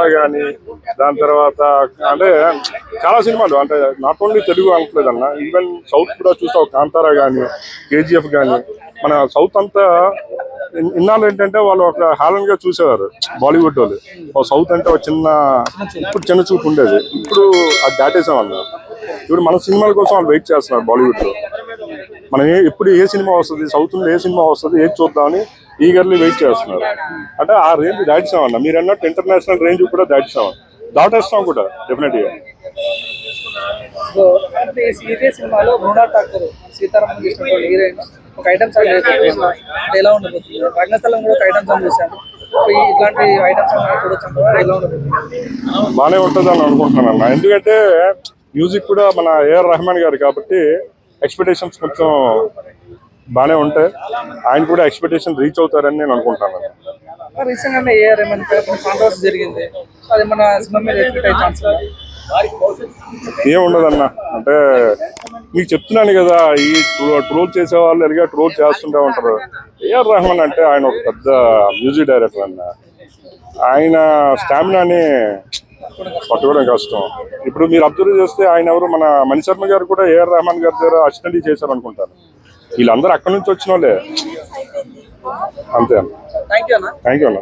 కాంతారా కానీ దాని తర్వాత అంటే చాలా సినిమాలు. అంటే నాట్ ఓన్లీ తెలుగు అనట్లేదన్న ఈవెన్ సౌత్ కూడా చూసావు కాంతారా కానీ కేజీఎఫ్ కానీ మన సౌత్ అంతా ఇన్నాళ్ళు ఏంటంటే వాళ్ళు ఒక హాలన్గా చూసేవారు బాలీవుడ్ వాళ్ళు. ఓ సౌత్ అంటే ఒక చిన్న ఇప్పుడు చిన్న చూపు ఉండేది. ఇప్పుడు అది దాటేసాం అన్న ఇప్పుడు మన సినిమాల కోసం వాళ్ళు వెయిట్ చేస్తున్నారు బాలీవుడ్లో. మనం ఏ ఎప్పుడు ఏ సినిమా వస్తుంది? సౌత్లో ఏ సినిమా వస్తుంది? ఏది చూద్దామని ఈగర్లీ వెయిట్ చేస్తున్నారు. అంటే ఆ రేంజ్ దాటిస్తాం అన్న మీరు అన్నట్టు ఇంటర్నేషనల్ రేంజ్ కూడా దాటిస్తాం దాటేస్తాం కూడా డెఫినెట్గా సో అంటే ఈ ఇదే సినిమాలో మృణా ఠాకూర్ సీతారామన్ చేసినటువంటి హీరోయిన్. ఒక ఐటమ్ సాంగ్ వేయబోతుంది. అంటే ఎలా ఉండబోతుంది? రంగస్థలం కూడా ఒక ఐటమ్ సాంగ్ చూశాను సో ఈ- ఇట్లాంటి ఐటమ్ సాంగ్ చూడొచ్చు అంటారా? ఎలా ఉండబోతుంది? బాగానే ఉంటుంది అని అనుకుంటున్నాను ఎందుకంటే మ్యూజిక్ కూడా మన ఏఆర్ రెహమాన్ గారు కాబట్టి ఎక్స్పెక్టేషన్స్ కొంచెం బాగానే ఉంటాయి. ఆయన కూడా ఎక్స్పెక్టేషన్ రీచ్ అవుతారని నేను అనుకుంటున్నాను రీసెంట్ గానే ఏ రెమన్ కాంట్రవర్సీ జరిగింది. సో అది మన సినిమా మీద ఎఫెక్ట్ అయ్యే ఛాన్స్ ఉందా? ఏం ఉండదన్న అంటే మీకు చెప్తున్నాను కదా ఈ ట్రోల్ చేసే వాళ్ళు ఎలాగా ట్రోల్ చేస్తుంటే ఉంటారు. ఏఆర్ రెహమాన్ అంటే ఆయన ఒక పెద్ద మ్యూజిక్ డైరెక్టర్ అన్న. ఆయన స్టామినాని పట్టుకోవడం కష్టం. ఇప్పుడు మీరు అబ్జర్వ్ చేస్తే ఆయన ఎవరు? మన మణిశర్మ గారు కూడా ఏఆర్ రెహమాన్ గారి దగ్గర అసిస్టెంట్ చేశారు అనుకుంటారు వీళ్ళందరూ అక్కడి నుంచి వచ్చిన వాళ్ళే. అంతే అన్న. థ్యాంక్ యూ అన్న. థ్యాంక్ యూ అన్న.